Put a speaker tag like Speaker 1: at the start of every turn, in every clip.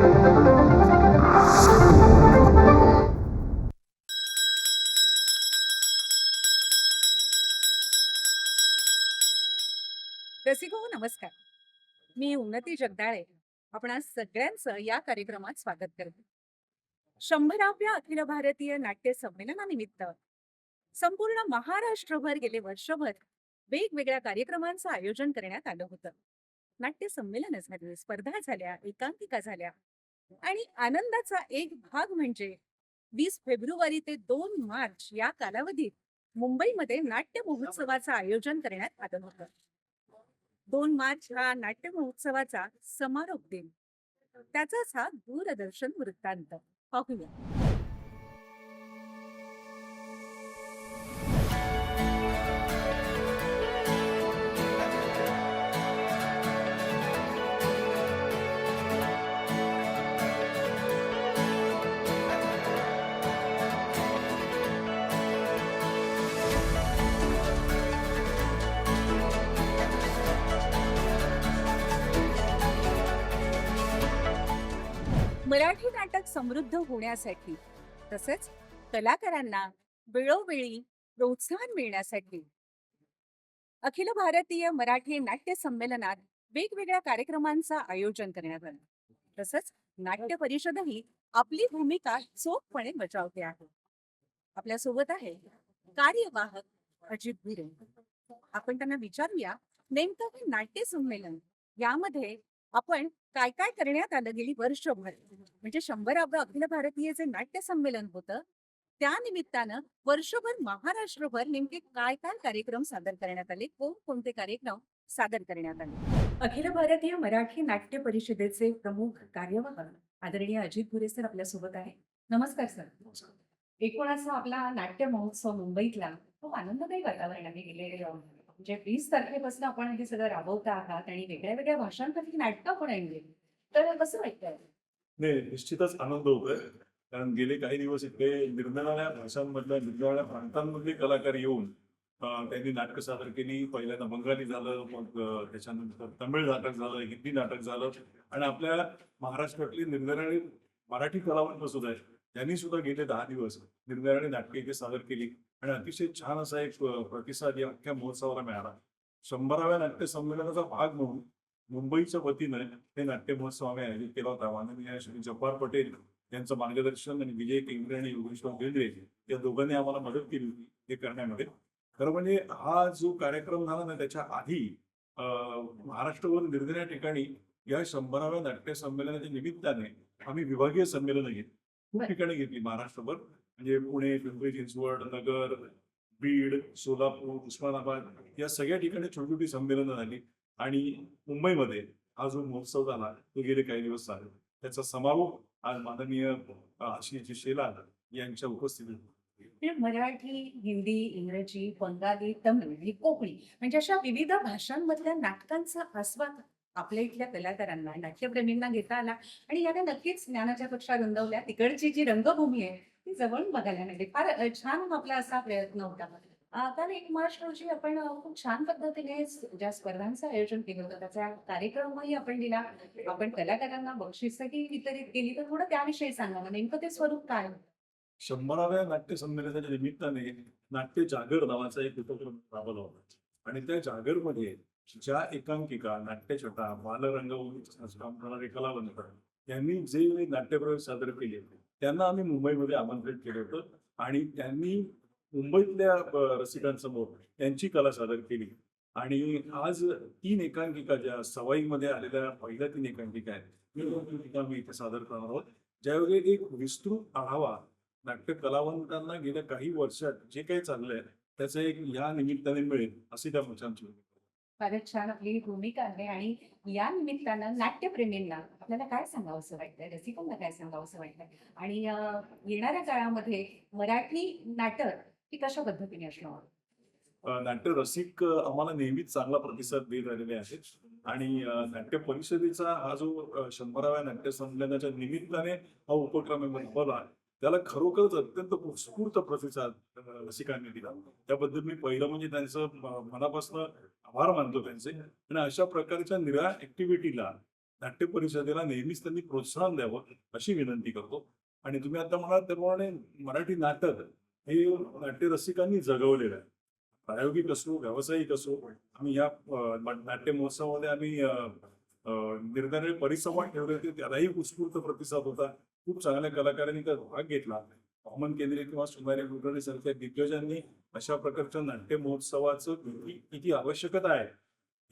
Speaker 1: रसिको नमस्कार. मी उन्नती जगदाळे. आपण आज सगळ्यांचं या कार्यक्रमात स्वागत करते शंभराव्या अखिल भारतीय नाट्य संमेलनानिमित्त संपूर्ण महाराष्ट्रभर गेले वर्षभर वेगवेगळ्या कार्यक्रमांचं आयोजन करण्यात आलं होतं. नाट्य संमेलन झाली स्पर्धा झाल्या एकांकिका झाल्या आणि आनंदाचा एक भाग म्हणजे वीस फेब्रुवारी ते दोन मार्च या कालावधीत मुंबईमध्ये नाट्य महोत्सवाचं आयोजन करण्यात आलं होतं. दोन मार्च हा नाट्य महोत्सवाचा समारोप दिन. त्याचाच हा दूरदर्शन वृत्तांत. पाहूया. नाटक समृद्ध होण्यासाठी तसेच कलाकारांना वेळोवेळी प्रोत्साहन मिळण्यासाठी. अखिल भारतीय मराठी नाट्य संमेलनात वेगवेगळ्या कार्यक्रमांचं आयोजन करण्यात आलं. तसंच नाट्य परिषदही आपली भूमिका चोखपणे बजावते आहे. आपल्यासोबत आहे कार्यवाहक अजित भिरे. आपण त्यांना विचारूया नेमकं हे नाट्य संमेलन यामध्ये आपण काय काय करण्यात आलं गेली वर्षभर? म्हणजे शंभरावं अखिल भारतीय जे नाट्य संमेलन होतं त्या निमित्तानं वर्षभर महाराष्ट्रभर नेमके काय काय कार्यक्रम सादर करण्यात आले? कोण कोणते कार्यक्रम सादर करण्यात आले? अखिल भारतीय मराठी नाट्य परिषदेचे प्रमुख कार्यवाह आदरणीय अजित भुरे सर आपल्यासोबत आहे नमस्कार सर. एकूण असा आपला नाट्य महोत्सव मुंबईतला खूप आनंददायी वातावरणाने गेले म्हणजे वीस तारखेपासून आपण हे सगळं राबवता आहात आणि वेगळ्या वेगळ्या भाषांमध्ये नाटकं पण आणली तर कसं वाटतंय?
Speaker 2: नाही निश्चितच आनंद होतोय. कारण गेले काही दिवस इथे निरनिराळ्या भाषांमधल्या निरनिराळ्या प्रांतांमधले कलाकार येऊन त्यांनी नाटकं सादर केली. पहिल्यांदा बंगाली झालं मग त्याच्यानंतर तमिळ नाटक झालं हिंदी नाटक झालं. आणि आपल्या महाराष्ट्रातली निरनिराळी मराठी कलावंत सुद्धा आहेत. त्यांनी सुद्धा गेले दहा दिवस निरनिराळी नाटके इथे सादर केली. आणि अतिशय छान असा एक प्रतिसाद या अख्ख्या महोत्सवाला मिळाला. शंभराव्या नाट्य संमेलनाचा भाग म्हणून मुंबईच्या वतीनं हे नाट्य महोत्सव आम्ही आयोजित केला होता. माननीय श्री जब्बार पटेल यांचं मार्गदर्शन आणि विजय केंद्रे आणि योगेश्वर बेंद्रे या दोघांनी आम्हाला मदत केली होती हे करण्यामध्ये. खरं म्हणजे हा जो कार्यक्रम झाला ना त्याच्या आधी महाराष्ट्रभर निरनिराळ्या ठिकाणी या शंभराव्या नाट्य संमेलनाच्या निमित्ताने आम्ही विभागीय संमेलनं घेतली. खूप. ठिकाणी घेतली महाराष्ट्रभर. म्हणजे पुणे पिंपरी चिंचवड नगर बीड सोलापूर उस्मानाबाद या सगळ्या ठिकाणी छोटी छोटी संमेलनं झाली. आणि मुंबईमध्ये हा जो महोत्सव झाला तो गेले काही दिवस झाले त्याचा समारोप आज माननीय आशिष शेलार यांच्या उपस्थितीत
Speaker 1: मराठी हिंदी इंग्रजी बंगाली तमिळ आणि कोकणी म्हणजे अशा विविध भाषांमधल्या नाटकांचा आस्वाद आपल्या इथल्या कलाकारांना नाट्यप्रेमींना घेता आला. आणि याने नक्कीच ज्ञानाच्या कक्षा रुंदवल्या. तिकडची जी रंगभूमी आहे ती जवळून बघायला मिळते फार छान आपला असा प्रयत्न होता. कारण एक मार्च रोजी आपण खूप छान पद्धतीने ज्या स्पर्धांचं आयोजन केलं होतं त्याचा कार्यक्रमही आपण दिला. आपण कलाकारांना बक्षिसही वितरित केली. तर थोडं त्याविषयी सांगा नेमकं ते स्वरूप काय
Speaker 2: शंभराव्या नाट्य संमेलनाच्या निमित्ताने नाट्य जागर नावाचा एक उपक्रम राबवला होता. आणि त्या जागरमध्ये ज्या एकांकिका नाट्यछटा बालरंगभूमी काम करणारे कलावंत यांनी जे नाट्यप्रयोग सादर केले त्यांना आम्ही मुंबईमध्ये आमंत्रित केलं होतं. आणि त्यांनी मुंबईतल्या रसिकांसमोर त्यांची कला सादर केली. आणि आज तीन एकांकिका ज्या सवाईमध्ये आलेल्या पहिल्या तीन एकांकिका आहेत मी आम्ही इथे सादर करणार आहोत. ज्यावेळी एक विस्तृत आढावा नाट्य कलावंतांना गेल्या काही वर्षात जे काही चाललंय त्याचं एक या निमित्ताने मिळेल अशी त्या मंचांची
Speaker 1: फारच छान आपली भूमिका आहे आणि या निमित्तानं नाट्यप्रेमींना आपल्याला काय सांगावंसं वाटतंय? रसिकांना काय सांगावंसं वाटतंय? आणि अं, येणाऱ्या काळामध्ये मराठी नाटक ही कशा पद्धतीने असणार?
Speaker 2: अ, नाट्य रसिक अ, आम्हाला नेहमीच चांगला प्रतिसाद देत राहिलेले आहेत. आणि अ, नाट्य परिषदेचा हा जो अ, शंभराव्या नाट्य संमेलनाच्या निमित्ताने हा उपक्रम आहे. बनवला त्याला खरोखरच अत्यंत उत्स्फूर्त प्रतिसाद रसिकांनी दिला. त्याबद्दल मी पहिलं म्हणजे त्यांचं मनापासून आभार मानतो त्यांचे. आणि अशा प्रकारच्या निरा ऍक्टिव्हिटीला नाट्य परिषदेला नेहमीच त्यांनी प्रोत्साहन द्यावं अशी विनंती करतो. आणि तुम्ही आता म्हणाल त्याप्रमाणे मराठी नाटक हे नाट्य रसिकांनी जगवलेलं आहे. प्रायोगिक असो व्यावसायिक असो आम्ही या नाट्य महोत्सवामध्ये आम्ही निर्धारित परिसंवाद ठेवले होते. त्यालाही उत्स्फूर्त प्रतिसाद होता. खूप चांगल्या कलाकारांनी त्यात भाग घेतला. हवामान केंद्रे किंवा सुमारे कुलकर्णी सारख्या दिग्गजांनी अशा प्रकारच्या नाट्य महोत्सवाचं किती किती आवश्यकता आहे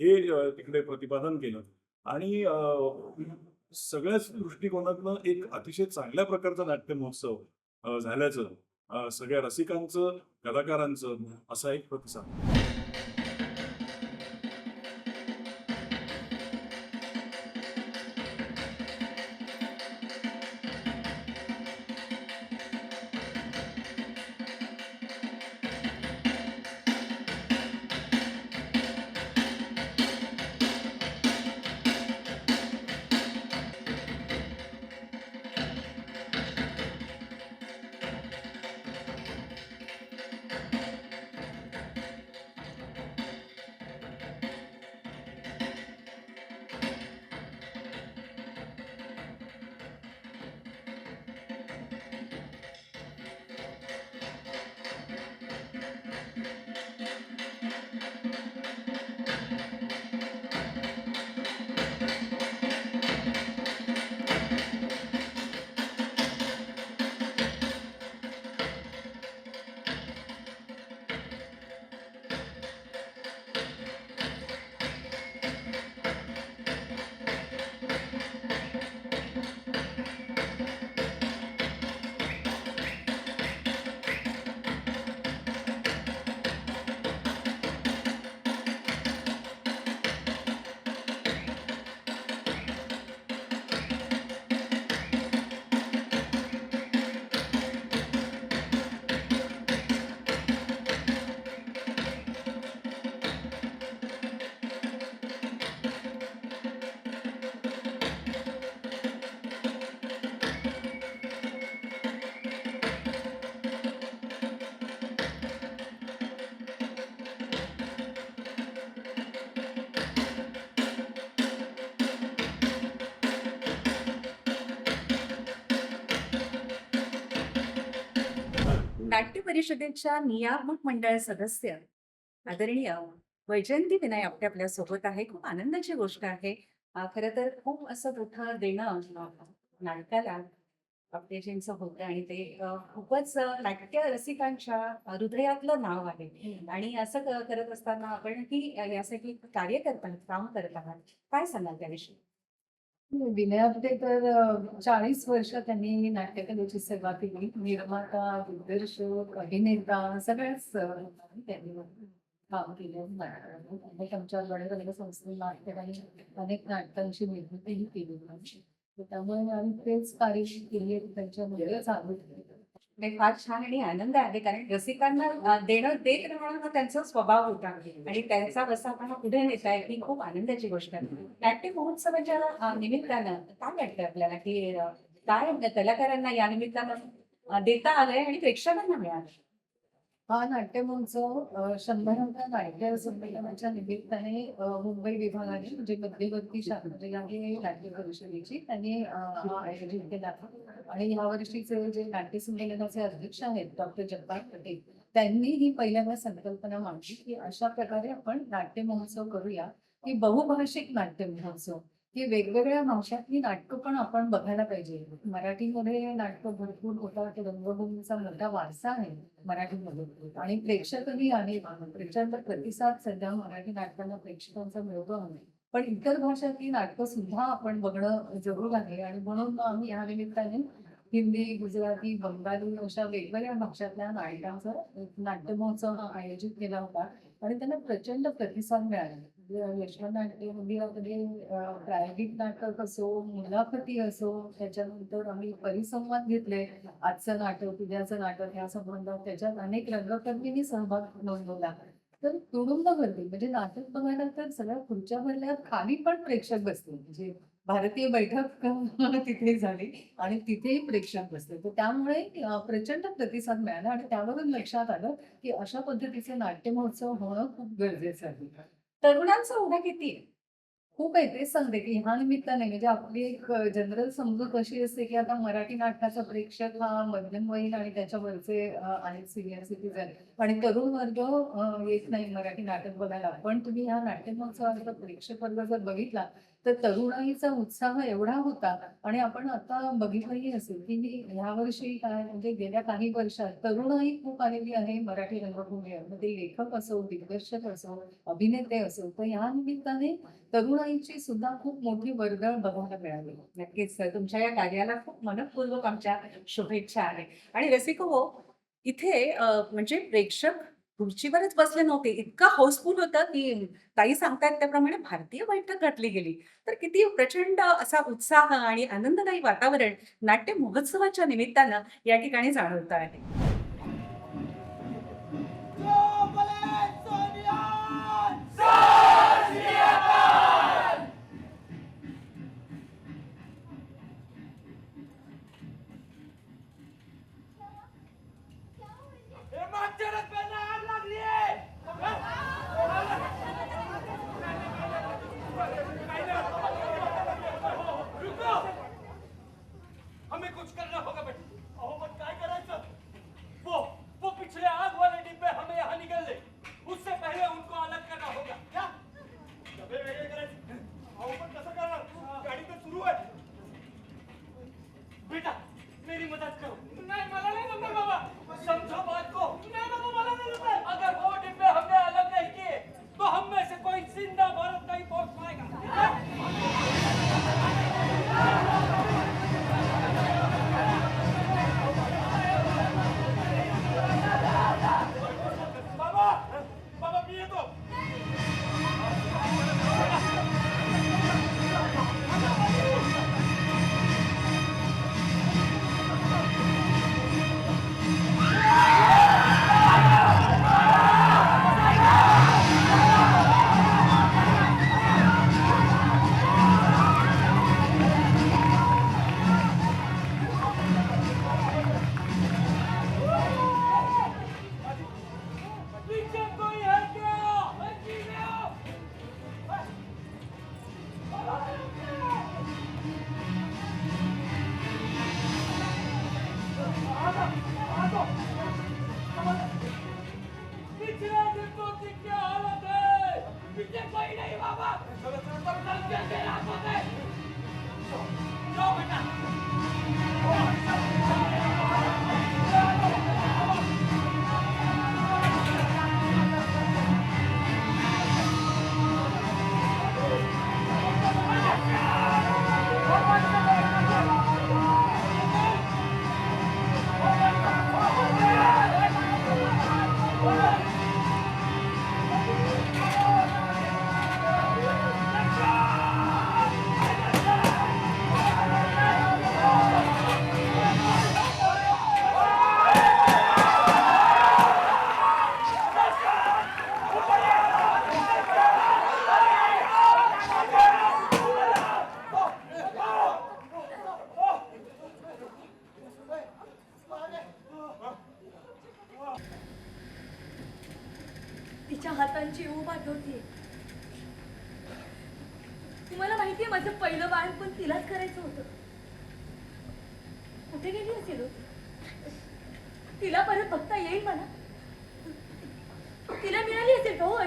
Speaker 2: हे तिकडे प्रतिपादन केलं. आणि सगळ्याच दृष्टिकोनातनं एक अतिशय चांगल्या प्रकारचा नाट्य महोत्सव झाल्याचं सगळ्या रसिकांचं कलाकारांचं असा एक प्रतिसाद.
Speaker 1: नाट्य परिषदेच्या नियामक मंडळ सदस्य आदरणीय वैजयंती विनय आपल्या आपल्यासोबत आहे. खूप आनंदाची गोष्ट आहे. खरं तर खूप असं मोठं देणं नाटकाला आपटेजींचं होतं आणि ते खूपच नाट्य रसिकांच्या हृदयातलं नाव आहे. आणि असं क- करत असताना आपण अं, यासाठी कार्य करत आहात काम करत आहात काय सांगाल त्याविषयी?
Speaker 3: विनय तर चाळीस वर्ष त्यांनी नाट्यकलेची सेवा केली. निर्माता दिग्दर्शक अभिनेता सगळ्याच त्यांनी काम केलं. अनेक आमच्या गणरंग संस्थेने नाटकाने अनेक नाटकांची निर्मितीही केली. त्यामुळे आम्ही तेच कार्य केली त्यांच्यामध्ये चालू ठेवलं.
Speaker 1: फार छान आणि आनंद आहे. कारण रसिकांना देणं देत राहणं हा त्यांचा स्वभाव होता. आणि त्यांचा वसापणा पुढे नेता आहे ही खूप आनंदाची गोष्ट आहे. नाट्य महोत्सवाच्या निमित्तानं काय वाटतं आपल्याला की काय कलाकारांना या निमित्तानं देता आलंय आणि प्रेक्षकांना मिळालं
Speaker 3: हा नाट्यमहोत्सव शंभराव्या नाट्य संमेलनाच्या निमित्ताने मुंबई विभागाने म्हणजे मध्यवर्ती शाखा आहे नाट्य परिषदेची त्यांनी आयोजित केला. आणि यावर्षीचे जे नाट्य संमेलनाचे अध्यक्ष आहेत डॉक्टर जगपाल पटेल त्यांनी ही पहिल्यांदा संकल्पना मांडली की अशा प्रकारे आपण नाट्य महोत्सव करूया की बहुभाषिक नाट्य महोत्सव. की वेगवेगळ्या भाषातली नाटकं पण आपण बघायला पाहिजे. मराठीमध्ये नाटकं भरपूर होतात. रंगभूमीचा मोठा वारसा आहे मराठीमध्ये. आणि प्रेक्षकही आहे. प्रेक्षकांचा प्रतिसाद सध्या मराठी नाटकांना प्रेक्षकांचा मिळतो आहे. पण इतर भाषातली नाटकं सुद्धा आपण बघणं जरूर आहे. आणि म्हणून आम्ही या निमित्ताने हिंदी गुजराती बंगाली अशा वेगवेगळ्या भाषातल्या नाटकांचा नाट्य महोत्सव आयोजित केला होता. आणि त्यांना प्रचंड प्रतिसाद मिळाला. म्हणजे यशवंत नाट्य प्रायोगिक नाटक असो मुलाखती असो त्याच्यानंतर आम्ही परिसंवाद घेतले आजचं नाटक उद्याचं नाटक या संबंधात त्याच्यात अनेक रंगकर्मींनी सहभाग नोंदवला तर तुडुंब गर्दी म्हणजे नाटक बघायला तर सगळ्या खुर्च्या भरल्या खाली पण प्रेक्षक बसले म्हणजे भारतीय बैठक तिथे झाली आणि तिथेही प्रेक्षक बसले तर त्यामुळे प्रचंड प्रतिसाद मिळाला आणि त्यावरून लक्षात आलं की अशा पद्धतीचे नाट्य महोत्सव होणं खूप गरजेचं आहे.
Speaker 1: तरुणांचा ओढा किती आहे?
Speaker 3: खूप आहे तेच सांगते की ह्या निमित्ताने म्हणजे आपली एक जनरल समजूत अशी असते की आता मराठी नाटकाचा प्रेक्षक हा मध्यमवयीन आणि त्याच्यावरचे आहेत सिनियर सिटीजन आणि तरुण वर्ग येत नाही मराठी नाटक बघायला. पण तुम्ही ह्या नाट्य महोत्सवाचा प्रेक्षक वर्ग जर बघितला तर तरुणाईचा उत्साह एवढा होता आणि आपण आता बघितलंही असेल की ह्या वर्षी काय म्हणजे गेल्या काही वर्षात तरुणाई खूप आलेली आहे मराठी रंगभूमीवर मग लेखक असो दिग्दर्शक असो अभिनेते असो तर या निमित्ताने तरुणाईची सुद्धा खूप मोठी वर्दळ बघायला मिळाली.
Speaker 4: नक्कीच सर तुमच्या या कार्याला खूप मनपूर्वक आमच्या शुभेच्छा आहे. आणि रसिको हो इथे म्हणजे प्रेक्षक खुर्चीवरच बसले नव्हते. इतका हाऊसफुल होतं की ताई सांगतायत त्याप्रमाणे भारतीय बैठक घातली गेली. तर किती प्रचंड असा उत्साह आणि आनंददायी वातावरण नाट्य महोत्सवाच्या निमित्तानं या ठिकाणी जाणवतं आहे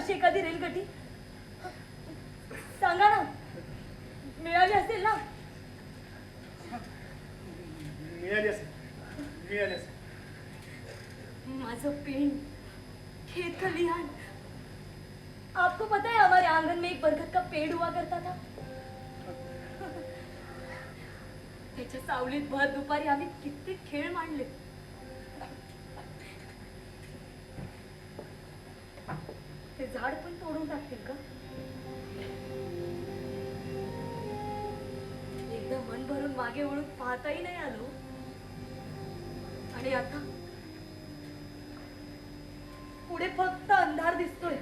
Speaker 5: अशी एखादी रेलगटी सांगा ना. मिळाली असेल ना?
Speaker 6: मिळाली असेल. मिळाली असेल.
Speaker 5: माझं पेन खेत खलिहान आपको पता है हमारे आंगन में एक बरगद का पेड़ हुआ करता था? त्याच्या सावलीत भर दुपारी आम्ही किती खेळ मांडले ते झाड पण तोडून का? एकदा मन भरून मागे वळून पाहताही नाही आलो. आणि आता? पुढे फक्त अंधार दिसतोय.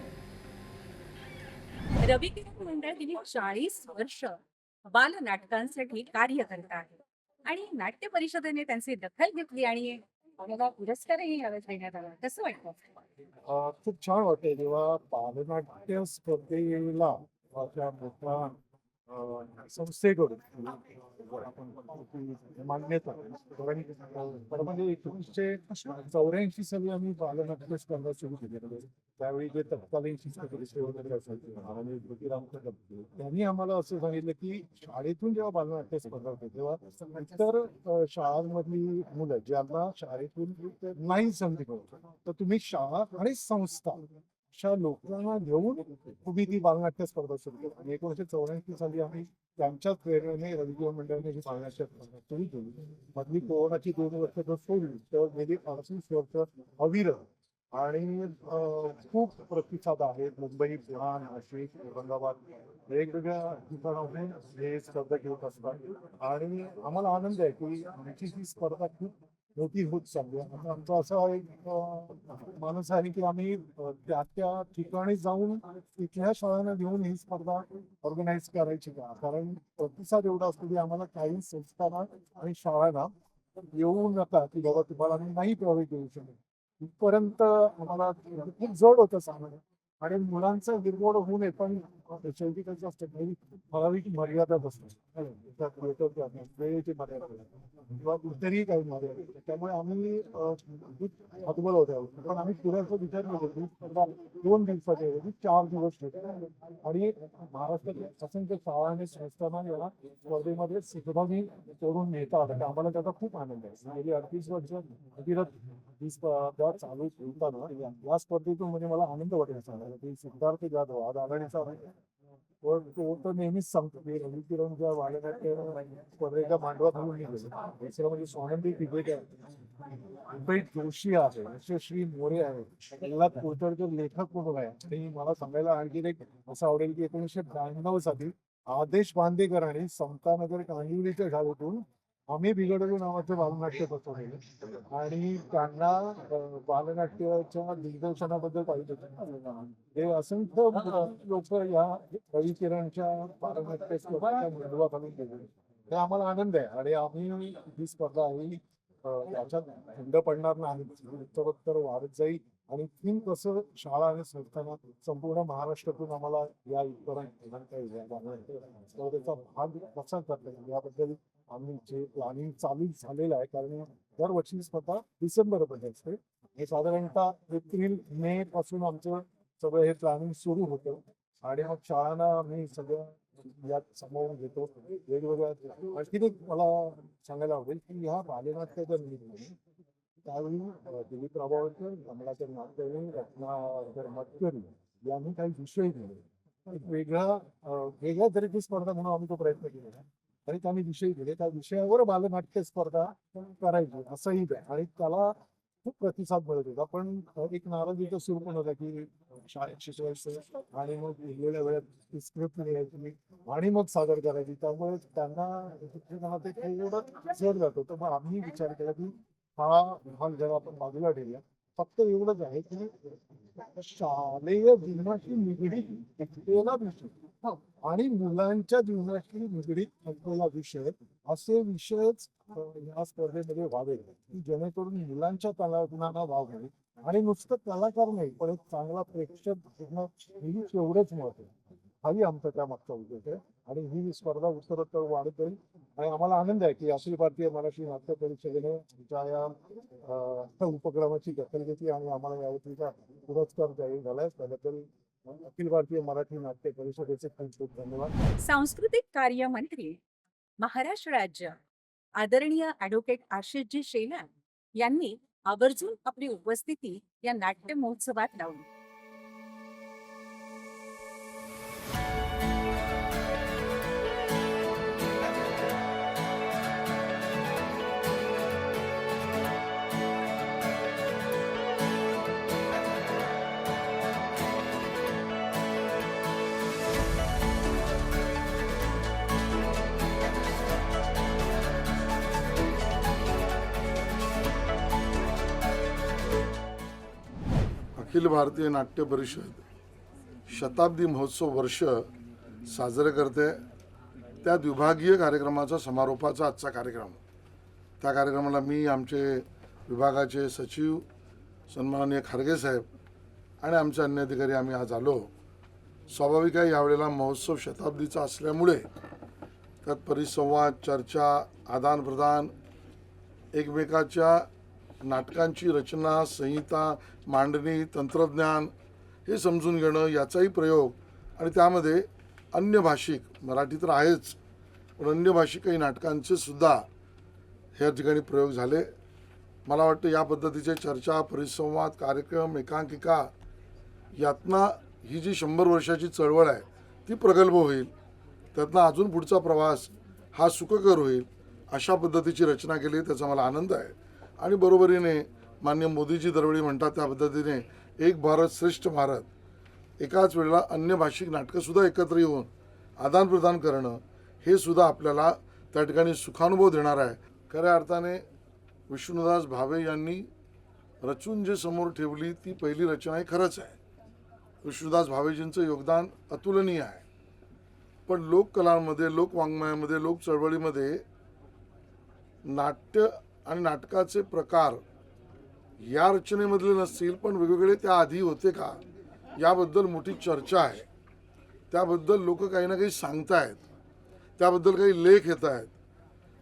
Speaker 4: रवी किरण मंडळ गेली चाळीस वर्ष बाल नाटकांसाठी कार्य करत आहे. आणि नाट्य परिषदेने त्यांची दखल घेतली आणि आम्हाला पुरस्कारही यावेळेस देण्यात आला. कसं वाटतं
Speaker 7: अं खूप छान वाटते जेव्हा बालनाट्य स्पर्धेला अशा मोठ्या अं, संस्थेकडून आपण मान्यता म्हणजे एकोणीसशे चौऱ्याऐंशी साली आम्ही बालनाट्य स्पर्धा सुरू केली. त्यावेळी जे तत्कालीन शिक्षक वगैरे असायचे ज्योतिराम कदम. त्यांनी आम्हाला असं सांगितलं की शाळेतून जेव्हा बालनाट्य स्पर्धा होते तेव्हा इतर शाळांमधली मुलं ज्यांना शाळेतून नाही संधी मिळत तर तुम्ही शाळा आणि संस्था अशा लोकांना घेऊन तुम्ही ती बालनाट्य स्पर्धा सुरू केली. आणि एकोणीशे चौऱ्याऐंशी साली आम्ही त्यांच्याच प्रेरणेने रविजीवन मंडळाने ही बालनाट्य सुरू केली. मधली कोरोनाची दोन वर्ष जर सोडली तर गेली अडतीस वर्ष अविरत. आणि खूप प्रतिसाद आहे. मुंबई पुणा नाशिक औरंगाबाद वेगवेगळ्या ठिकाणाहून हे स्पर्धा घेत असतात. आणि आम्हाला आनंद आहे की आमची ही स्पर्धा खूप मोठी होत चालली आहे. आता आमचा असा एक माणूस आहे की आम्ही त्या त्या ठिकाणी जाऊन तिथल्या शाळांना घेऊन ही स्पर्धा ऑर्गनाईज करायची का कारण प्रतिसाद एवढा असतो की आम्हाला काही संस्थांना आणि शाळांना येऊ नका की बाबा तुम्हाला आम्ही नाही प्रवेश देऊ शकत. इथपर्यंत आम्हाला खूप जड होतं सांगणं आणि मुलांचा विरमोड होऊ नये पण शेवटी कसं असतं काही ठराविक मर्यादा बसतात वेळेची मर्यादा किंवा इतरही काही मर्यादा त्यामुळे आम्ही अं, हतबल होतो पण आम्ही पुण्याचा विचार केला की दोन दिवसाची आहे, चार दिवस होते. आणि महाराष्ट्रातील असंख्य शाळा आणि संस्थांना याला स्पर्धेमध्ये सहभागी करून नेतात. आणि आम्हाला त्याचा खूप आनंद आहे. गेली अडतीस वर्ष अविरत ही स्पर्धा चालू ठेवताना या- स्पर्धेतून म्हणजे मला आनंद वाटेल सांगायला की सिद्धार्थ जाधव आज आघाडीचा तो तर नेहमीच सांगतो की रवी किरण ज्या वालनाट्य स्पर्धेच्या मांडवात घालून निघाले. दुसरं म्हणजे सोनंदी तिबेट आहे. मुंबई जोशी आहे यशस्वी मोरे आहे. प्रल्हाद कोळटरकर लेखक म्हणून आहे आणि मला सांगायला आणखी एक असं आवडेल की एकोणीसशे ब्याण्णव साली आदेश बांदेकरांनी समतानगर कांदिवलीच्या शाळेतून आम्ही बिघडलो नावाचं बालनाट्य बसवलेलं आणि त्यांना बालनाट्याच्या दिग्दर्शनाबद्दल पाहिजे होतं. हे असंख्य लोक या रवी किरणच्या बालनाट्य स्पर्धेच्या गेले. हे आम्हाला आनंद आहे. आणि आम्ही ही स्पर्धा ही याच्यात खंड पडणार नाही. उत्तरोत्तर वाढत जाईल. आणि थीम कसं शाळा आणि संस्थांना संपूर्ण महाराष्ट्रातून आम्हाला या इथपर्यंत स्पर्धेचा भाग कसा करता येईल. याबद्दल आम्ही जे प्लॅनिंग चालू झालेलं आहे कारण दरवर्षी स्पर्धा डिसेंबरमध्ये असते. हे साधारणतः एप्रिल मे पासून आमचं सगळं हे प्लॅनिंग सुरू होतं. आणि मग शाळांना आम्ही सगळं यात सामावून घेतो. वेगवेगळ्या आणखीन एक मला सांगायला आवडेल की ह्या बालनाट्याच्या निमित्ताने त्यावेळी दिलीप राबावकर कमलाकर नागदेवी रत्नाकर मतकरी यांनी काही विषय दिले. एक वेगळा वेगळ्या तऱ्हेची स्पर्धा म्हणून आम्ही तो प्रयत्न केलेला आणि त्यांनी विषय दिले. त्या विषयावर बालनाट्य स्पर्धा करायची असंही आहे. आणि त्याला खूप प्रतिसाद मिळत होता. पण एक नाराजीचा सुरू पण होता की शाळेत शिकवायचं आणि मग उरलेल्या वेळेत स्क्रिप्ट लिहायची आणि मग सादर करायची. त्यामुळे त्यांना शिक्षकांना ते थोडं जड जातं तर मग आम्ही विचार केला की हा भाग जेव्हा आपण बाजूला ठेवूया. फक्त एवढंच आहे की शालेय जीवनाशी निगडीत विषय आणि मुलांच्या जीवनाशी निगडीत असलेला विषय असे विषयच या स्पर्धेमध्ये व्हावे की जेणेकरून मुलांच्या कलागुणांना वाव मिळेल आणि नुसतं कलाकार नाही पण एक चांगला प्रेक्षक होणं हेही तेवढंच महत्त्व हाही आमचा त्या मागचा उद्देश आहे. आणि ही स्पर्धा उत्तरोत्तर वाढत जाईल. आणि आम्हाला आनंद आहे की अखिल भारतीय मराठी नाट्य परिषदेने आमच्या या उपक्रमाची दखल घेतली आणि आम्हाला यावरतीचा पुरस्कार जाहीर झालाय त्याबद्दल अखिल भारतीय मराठी नाट्य परिषदेचे खूप खूप धन्यवाद.
Speaker 1: सांस्कृतिक कार्य मंत्री महाराष्ट्र राज्य आदरणीय ऍडव्होकेट आशिषजी शेलार यांनी आवर्जून आपली उपस्थिती या नाट्य महोत्सवात लावली.
Speaker 8: अखिल भारतीय नाट्य परिषद शताब्दी महोत्सव वर्ष साजरे करते. त्यात विभागीय कार्यक्रमाचा समारोपाचा आजचा कार्यक्रम. त्या कार्यक्रमाला मी आमचे विभागाचे सचिव सन्माननीय खारगे साहेब आणि आमचे अन्य अधिकारी आम्ही आज आलो. स्वाभाविक आहे यावेळेला महोत्सव शताब्दीचा असल्यामुळे त्यात परिसंवाद चर्चा आदानप्रदान एकमेकाच्या नाटकांची रचना संहिता मांडणी तंत्रज्ञान हे समजून घेणं याचाही प्रयोग आणि त्यामध्ये अन्य भाषिक मराठी तर आहेच पण अन्य भाषिक काही नाटकांचे सुद्धा ह्या ठिकाणी प्रयोग झाले. मला वाटतं या पद्धतीचे चर्चा परिसंवाद कार्यक्रम एकांकिका यातनं ही जी शंभर वर्षाची चळवळ आहे ती प्रगल्भ होईल. त्यातनं अजून पुढचा प्रवास हा सुखकर होईल अशा पद्धतीची रचना केली त्याचा मला आनंद आहे. आणि बरोबरीने मान्य मोदीजी दरवेळी म्हणतात त्या पद्धतीने एक भारत श्रेष्ठ भारत. एकाच वेळेला अन्य भाषिक नाटकंसुद्धा एकत्र येऊन आदानप्रदान करणं हे सुद्धा आपल्याला त्या ठिकाणी सुखानुभव देणार आहे. खऱ्या अर्थाने विष्णुदास भावे यांनी रचून जे समोर ठेवली ती पहिली रचना ही खरंच आहे. विष्णुदास भावेजींचं योगदान अतुलनीय आहे. पण लोककलांमध्ये लोकवाङ्मयामध्ये लोक चळवळीमध्ये नाट्य आणि नाटकाचे प्रकार या रचनेमधले नसतील पण वेगवेगळे त्या आधी होते का? याबद्दल मोठी चर्चा आहे. त्याबद्दल लोक काही ना काही सांगतायत. त्याबद्दल काही लेख येत आहेत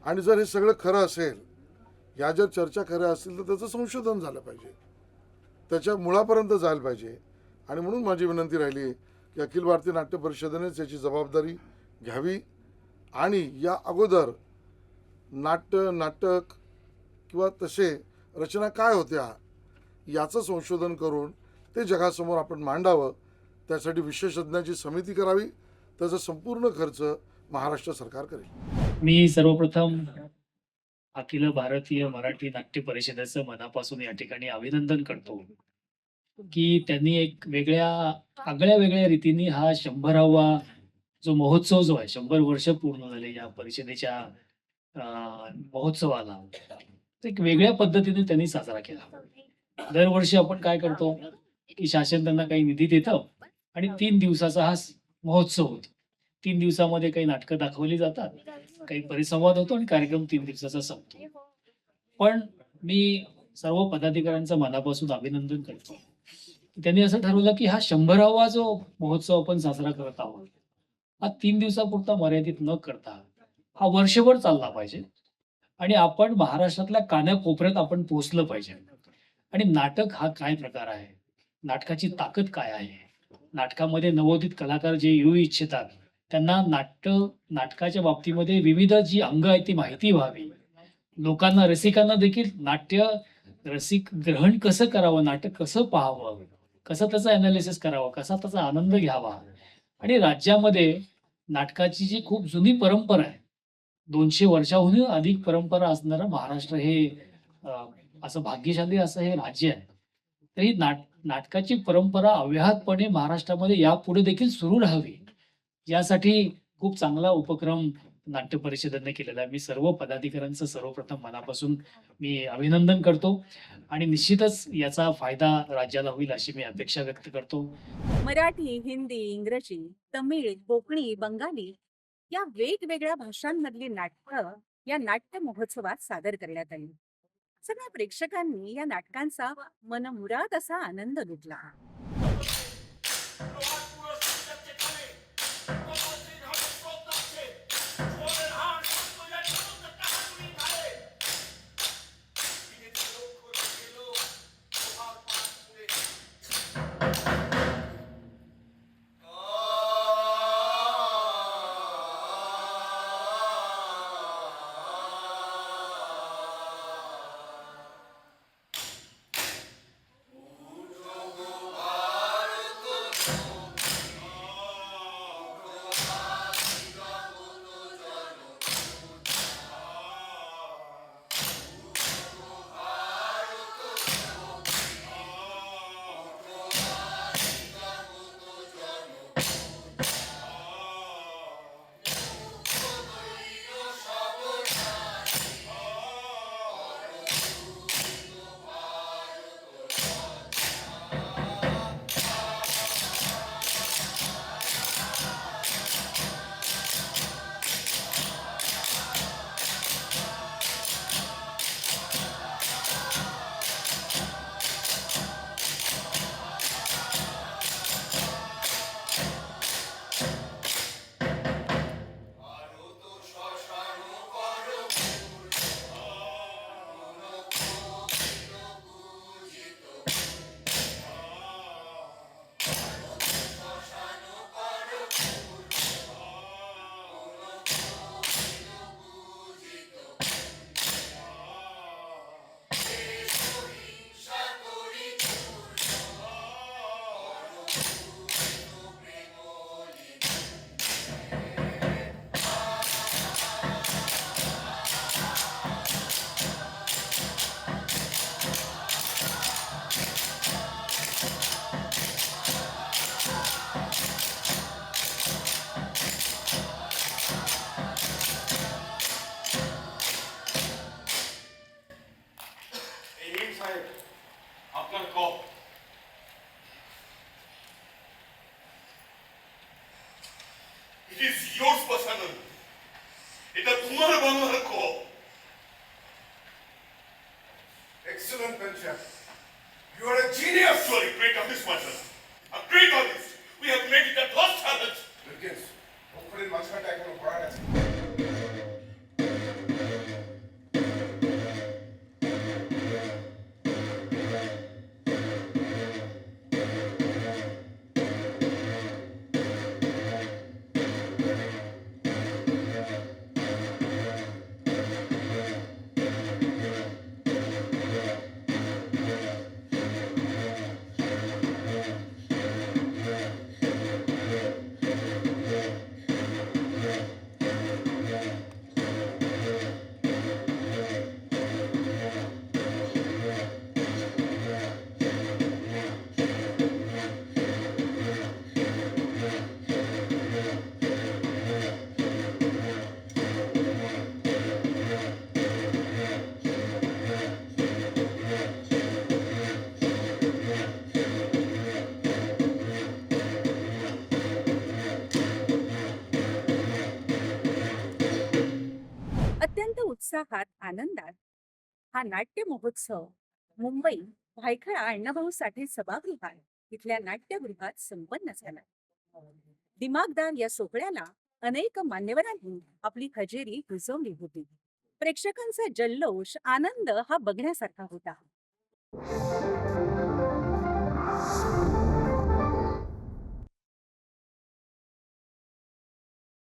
Speaker 8: आणि जर हे सगळं खरं असेल या जर चर्चा खऱ्या असतील तर त्याचं संशोधन झालं पाहिजे. त्याच्या मुळापर्यंत जायला पाहिजे. आणि म्हणून माझी विनंती राहिली की अखिल भारतीय नाट्य परिषदेनेच याची जबाबदारी घ्यावी. आणि या अगोदर नाट्य नाटक किंवा तसे रचना काय होत्या याचं संशोधन करून ते जगासमोर आपण मांडावं. त्यासाठी विशेषज्ञाची समिती करावी. त्याचा संपूर्ण खर्च महाराष्ट्र सरकार करेल.
Speaker 9: मी सर्वप्रथम अखिल भारतीय मराठी नाट्य परिषदेचं मनापासून या ठिकाणी अभिनंदन करतो की त्यांनी एक वेगळ्या आगळ्या वेगळ्या रीतीने हा शंभरावा जो महोत्सव जो आहे शंभर वर्ष पूर्ण झाले या परिषदेच्या अं, महोत्सवाला. एक वेगळ्या पद्धतीने त्यांनी साजरा केला. दरवर्षी आपण काय करतो की शासन त्यांना काही निधी देतं आणि तीन दिवसाचा हा महोत्सव होतो. तीन दिवसामध्ये काही नाटकं दाखवली जातात काही परिसंवाद होतो आणि कार्यक्रम तीन दिवसाचा संपतो. पण मी सर्व पदाधिकाऱ्यांचं मनापासून अभिनंदन करतो. त्यांनी असं ठरवलं की हा शंभरावा जो महोत्सव आपण साजरा करत आहोत हा तीन दिवसापुरता मर्यादित न करता हा वर्षभर चालला पाहिजे. आणि आपण महाराष्ट्रातल्या कानाकोपऱ्यात आपण पोहोचलं पाहिजे. आणि नाटक हा काय प्रकार आहे? नाटकाची ताकद काय आहे? नाटकामध्ये नवोदित कलाकार जे येऊ इच्छितात त्यांना नाट्य नाटकाच्या बाबतीमध्ये विविध जी अंग आहेत ती माहिती व्हावी. लोकांना रसिकांना देखील नाट्य रसिक ग्रहण कसं करावं नाटक कसं पाहावं कसं त्याचं अनालिसिस करावं कसा त्याचा आनंद घ्यावा? आणि राज्यामध्ये नाटकाची जी खूप जुनी परंपरा आहे दोनशे वर्षाहून अधिक परंपरा असणारं महाराष्ट्र हे असं भाग्यशाली असं हे राज्य आहे. तरी नाट नाटकाची परंपरा अव्याहतपणे महाराष्ट्रामध्ये यापुढे देखील सुरू राहावी यासाठी खूप चांगला उपक्रम नाट्य परिषदेने केलेला आहे. मी सर्व पदाधिकाऱ्यांचं सर्वप्रथम मनापासून मी अभिनंदन करतो आणि निश्चितच याचा फायदा राज्याला होईल अशी मी अपेक्षा व्यक्त करतो.
Speaker 1: मराठी हिंदी इंग्रजी तमिळ कोकणी बंगाली या वेगवेगळ्या भाषांमधली नाटकं या नाट्य महोत्सवात सादर करण्यात आली. सगळ्या प्रेक्षकांनी या नाटकांचा मनमुराद असा आनंद लुटला.
Speaker 10: এটা তোমার বাংলার কপ
Speaker 11: Excellent, Benjamin. You are a genius.
Speaker 10: You are a great artist, my son. A great artist. We have made it a lost talent.
Speaker 11: Wilkins, অক্ষরের মাঝখানটা এখনো ভরা আছে
Speaker 1: तुमचा हात आनंदात. हा नाट्य महोत्सव मुंबई भायखळा अण्णाभाऊ साठे सभागृहात इथल्या नाट्यगृहात संपन्न झाला. दिमागदार या सोहळ्याला अनेक मान्यवरांनी आपली हजेरी रुजवली होती. प्रेक्षकांचा जल्लोष आनंद हा बघण्यासारखा होता.